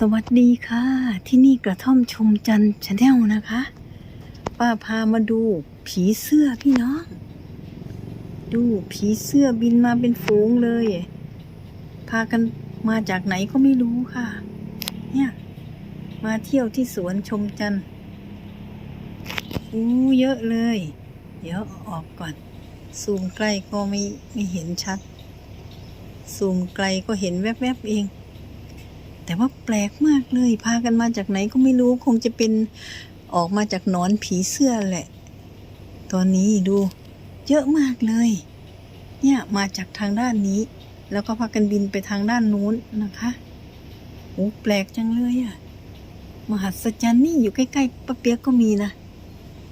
สวัสดีค่ะ ที่นี่กระท่อมชมจันทร์ชาแนลนะคะ ป้าพามาดูผีเสื้อพี่น้อง ดูผีเสื้อบินมาเป็นฝูงเลย พากันมาจากไหนก็ไม่รู้ค่ะ เนี่ย มาเที่ยวที่สวนชมจันทร์อู้เยอะเลย เดี๋ยวอออกก่อน ซูมใกล้ก็ไม่ไม่เห็นชัด ซูมไกลก็เห็นแวบๆเอง แต่ว่าแปลกมากเลย พากันมาจากไหนก็ไม่รู้คงจะเป็นออกมาจากนอนผีเสื้อแหละ ตอนนี้ดู เยอะมากเลย เนี่ยมาจากทางด้านนี้ แล้วก็พากันบินไปทางด้านนู้นนะคะโอ้แปลกจังเลยอะมหัศจรรย์นี่อยู่ใกล้ๆป้าเปียกก็มีนะ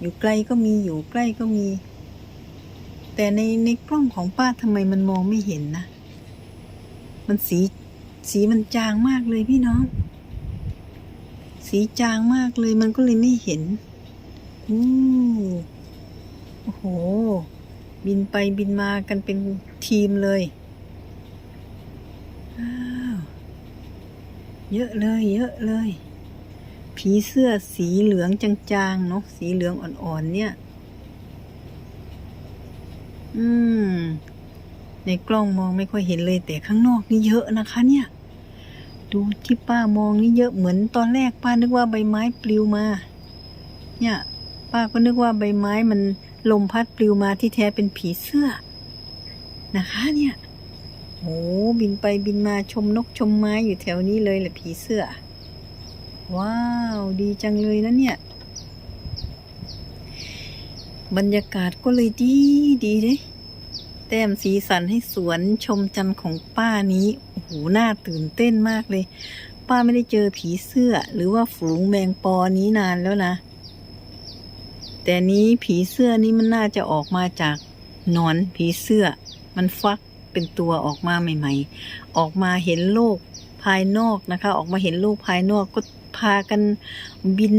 อยู่ไกลก็มีอยู่ใกล้ก็มี แต่ในในกล้องของป้าทำไมมันมองไม่เห็นนะ มันสี สีมันจางมากเลยพี่น้อง สีจางมากเลยมันก็เลยไม่เห็นอู้โอ้โห บินไปบินมากันเป็นทีมเลยเยอะเลย เยอะเลย ผีเสื้อสีเหลืองจางๆเนาะสีเหลืองอ่อนๆเนี่ย อืม ในกล้องมองไม่ค่อยเห็นเลยแต่ข้างนอกนี่เยอะนะคะ เนี่ย ดูที่ป้ามองนี่เยอะเหมือนตอนแรกป้านึกว่าใบไม้ปลิวมา เนี่ย ป้าก็นึกว่าใบไม้มันลมพัดปลิวมาที่แท้เป็นผีเสื้อ นะคะเนี่ยโอ้บินไปบินมาชมนกชมไม้อยู่แถวนี้เลยแหละผีเสื้อ ว้าว ดีจังเลยนะเนี่ย บรรยากาศก็เลยดีดีเลย ต้มสีสันให้สวนชมจันทร์ของป้านี้โอ้โหน่าตื่นเต้นมากเลย ป้าไม่ได้เจอผีเสื้อ หรือว่าฝูงแมงปอนี้นานแล้วนะ แต่นี้ผีเสื้อนี้มันน่าจะออกมาจากนอนผีเสื้อ มันฟักเป็นตัวออกมาใหม่ ๆ ออกมาเห็นโลกภายนอกนะคะ ออกมาเห็นโลกภายนอกก็พากันบิน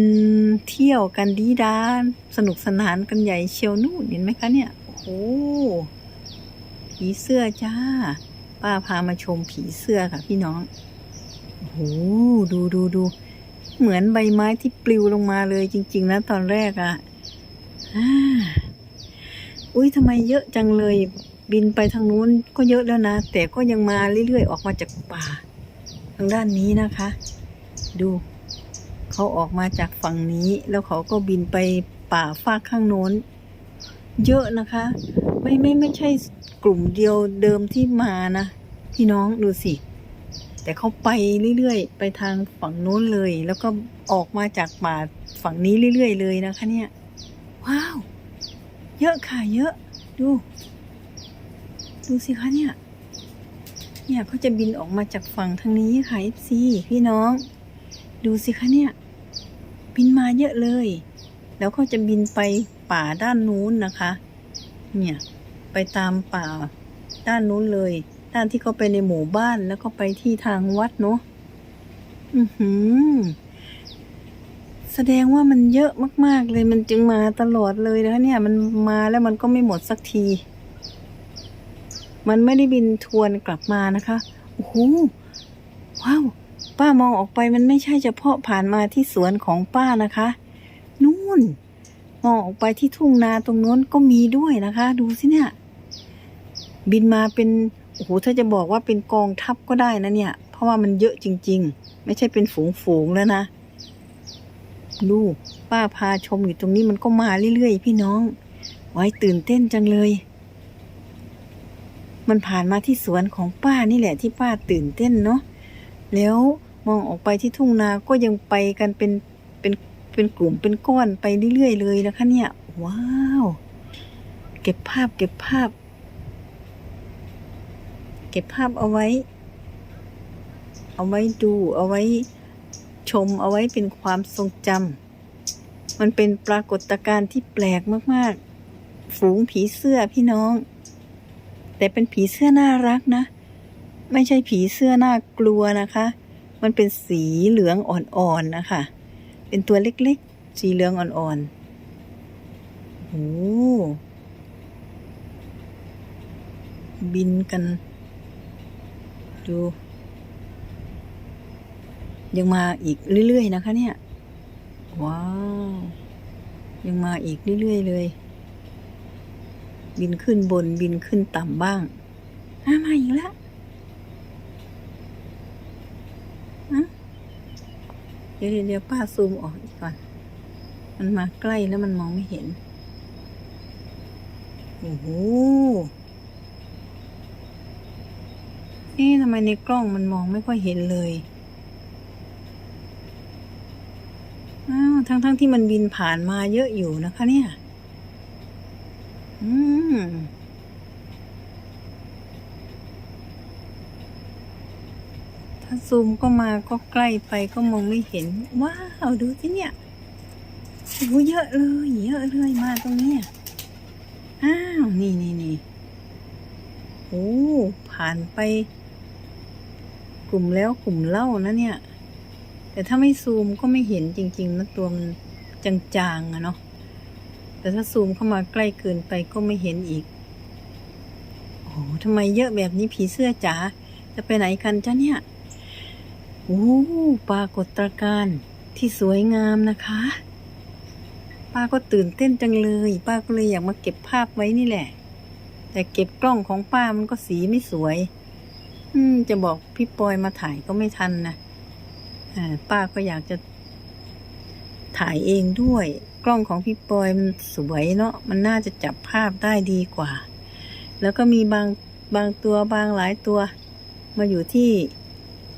เที่ยวกันดีดานสนุกสนานกันใหญ่เชียวนู่นเห็นไหมคะเนี่ย โอ้ ผีเสื้อจ้า ป้าพามาชมผีเสื้อค่ะพี่น้องโหดูดูดูเหมือนใบไม้ที่ปลิวลงมาเลยจริง ๆ นะ ตอนแรกอะ่ะอ่าอุ้ยทำไมเยอะจังเลย บินไปทางนู้นก็เยอะแล้วนะ แต่ก็ยังมาเรื่อยๆ ออกมาจากป่า ทางด้านนี้นะคะ ดูเขาออกมาจากฝั่งนี้ แล้วเขาก็บินไปป่าฟากข้างโน้น เยอะนะคะ ไม่ไม่ไม่ใช่ กลุ่มเดียวเดิมที่มานะพี่น้องดูสิ แต่เขาไปเรื่อยๆ ไปทางฝั่งโน้นเลย แล้วก็ออกมาจากป่าฝั่งนี้เรื่อยๆ เลยนะคะเนี่ย ว้าว เยอะค่ะเยอะ ดู ดูสิคะเนี่ย เนี่ยเขาจะบินออกมาจากฝั่งทางนี้ค่ะ FC พี่น้อง ดูสิคะเนี่ย บินมาเยอะเลย แล้วก็จะบินไปป่าด้านนู้นนะคะ เนี่ย ไปตามป่า ด้านนู้นเลย ด้านที่เขาไปในหมู่บ้านแล้วก็ไปที่ทางวัดเนาะอือหือ แสดงว่ามันเยอะมาก ๆ เลยมันจึงมาตลอดเลยนะเนี่ย มันมาแล้วมันก็ไม่หมดสักที มันไม่ได้บินทวนกลับมานะคะโอ้โหว้าวป้ามองออกไปมันไม่ใช่เฉพาะผ่านมาที่สวนของป้านะคะ นู่น มองออกไปที่ทุ่งนาตรงโน้นก็มีด้วยนะคะ ดูสิเนี่ย บินมาเป็นโอ้โหถ้าจะบอกว่าเป็นกองทัพก็ได้นะเนี่ย เพราะว่ามันเยอะจริง ๆ ไม่ใช่เป็นฝูงๆแล้วนะดูป้าพาชมอยู่ตรงนี้มันก็มาเรื่อยๆพี่น้อง ไว้ตื่นเต้นจังเลย มันผ่านมาที่สวนของป้านี่แหละที่ป้าตื่นเต้นเนาะแล้วมองออกไปที่ทุ่งนาก็ยังไปกันเป็นเป็นเป็นกลุ่มเป็นก้อนไปเรื่อยๆเลยนะคะเนี่ย ว้าว เก็บภาพเก็บภาพ เก็บภาพเอาไว้ เอาไว้ดูเอาไว้ชมเอาไว้เป็นความทรงจำมันเป็นปรากฏการณ์ที่แปลกมากๆ ฝูงผีเสื้อพี่น้อง แต่เป็นผีเสื้อน่ารักนะ ไม่ใช่ผีเสื้อน่ากลัวนะคะ มันเป็นสีเหลืองอ่อนๆนะคะ เป็นตัวเล็กๆ สีเหลืองอ่อนๆโอ้บินกัน ดู ยังมาอีกเรื่อยๆนะคะเนี่ย ว้าว ยังมาอีกเรื่อยๆเลย บินขึ้นบนบินขึ้นต่ำบ้างอะมาอีกแล้วอะเดี๋ยวเดี๋ยวเดี๋ยวป้าซูมออกอีกก่อน มันมาใกล้แล้วมันมองไม่เห็น โอ้โห เอ๊ะทำไมในกล้องมันมองไม่ค่อยเห็นเลย อ้าว ทั้งๆทที่มันบินผ่านมาเยอะอยู่นะคะเนี่ย อืมถ้าซูมก็มาก็ใกล้ไปก็มองไม่เห็น ว้าว ดูสิเนี่ยโอ้เยอะเลยเยอะเลยมาตรงนี้อ้าว นี่นี่นี่โอ้ผ่านไป กลุ่มแล้วกลุ่มเล่านะเนี่ย แต่ถ้าไม่ซูมก็ไม่เห็นจริงๆนะตัวมันจางๆอะเนาะแต่ถ้าซูมเข้ามาใกล้เกินไปก็ไม่เห็นอีกโอ้ทำไมเยอะแบบนี้ผีเสื้อจ๋าจะไปไหนกันจ้ะเนี่ยโอ้ปรากฏการณ์ที่สวยงามนะคะป้าก็ตื่นเต้นจังเลย ป้าก็เลยอยากมาเก็บภาพไว้นี่แหละ แต่เก็บกล้องของป้ามันก็สีไม่สวย อืม จะบอกพี่ปอยมาถ่ายก็ไม่ทันนะอ่า ป้าก็อยากจะถ่ายเองด้วย กล้องของพี่ปอยมันสวยเนาะมันน่าจะจับภาพได้ดีกว่า แล้วก็มีบางบางตัวบางหลายตัว มาอยู่ที่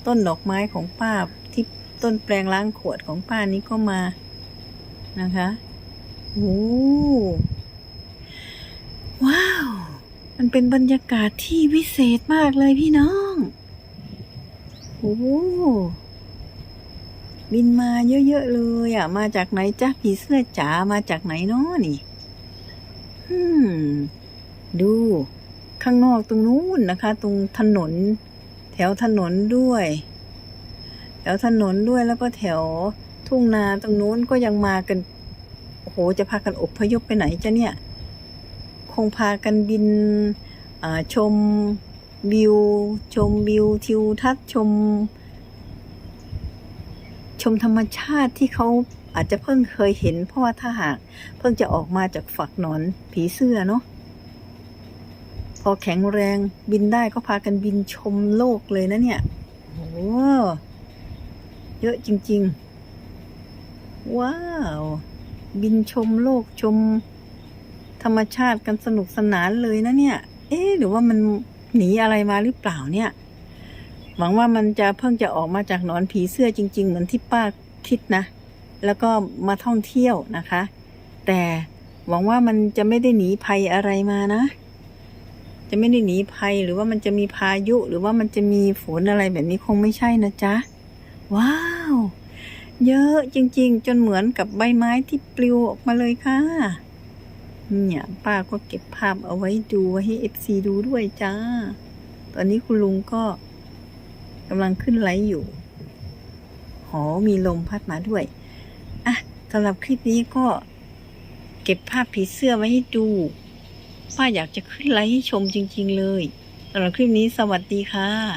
ต้นดอกไม้ของป้าที่ต้นแปลงล้างขวดของป้านี้ก็มานะคะโอ้ว้าว มันเป็นบรรยากาศที่วิเศษมากเลยพี่น้องโอ้บินมาเยอะๆเลยอะ มาจากไหนจ้าผีเสื้อจ๋ามาจากไหนเนาะนี่อืมดูข้างนอกตรงนู้นนะคะ ตรงถนน แถวถนนด้วย แถวถนนด้วยแล้วก็แถวทุ่งนาตรงนู้นก็ยังมากันโอ้โหจะพากันอบพยพไปไหนจ้ะเนี่ย คงพากันบินชมวิว ชมวิวทิวทัศน์ชม ชมธรรมชาติที่เขาอาจจะเพิ่งเคยเห็น เพราะว่าถ้าหากเพิ่งจะออกมาจากฝักหนอนผีเสื้อเนาะพอแข็งแรงบินได้ก็พากันบินชมโลกเลยนะเนี่ยโอ้โหเยอะจริง ๆ ว้าว บินชมโลกชม ธรรมชาติกันสนุกสนานเลยนะเนี่ย เอ๊หรือว่ามันหนีอะไรมาหรือเปล่าเนี่ย หวังว่ามันจะเพิ่งจะออกมาจากหนอนผีเสื้อจริง ๆ เหมือนที่ป้าคิดนะ แล้วก็มาท่องเที่ยวนะคะ แต่หวังว่ามันจะไม่ได้หนีภัยอะไรมานะ จะไม่ได้หนีภัยหรือว่ามันจะมีพายุหรือว่ามันจะมีฝนอะไรแบบนี้คงไม่ใช่นะจ๊ะ ว้าว เยอะจริง ๆ จนเหมือนกับใบไม้ที่ปลิวออกมาเลยค่ะ เนี่ยป้าก็เก็บภาพเอาไว้ดูไว้ให้เอฟซีดูด้วยจ้า ตอนนี้คุณลุงก็กำลังขึ้นไลฟ์อยู่ หอมีลมพัดมาด้วย อะสำหรับคลิปนี้ก็เก็บภาพผีเสื้อไว้ให้ดู ป้าอยากจะขึ้นไลฟ์ให้ชมจริง ๆ เลยสำหรับคลิปนี้สวัสดีค่ะ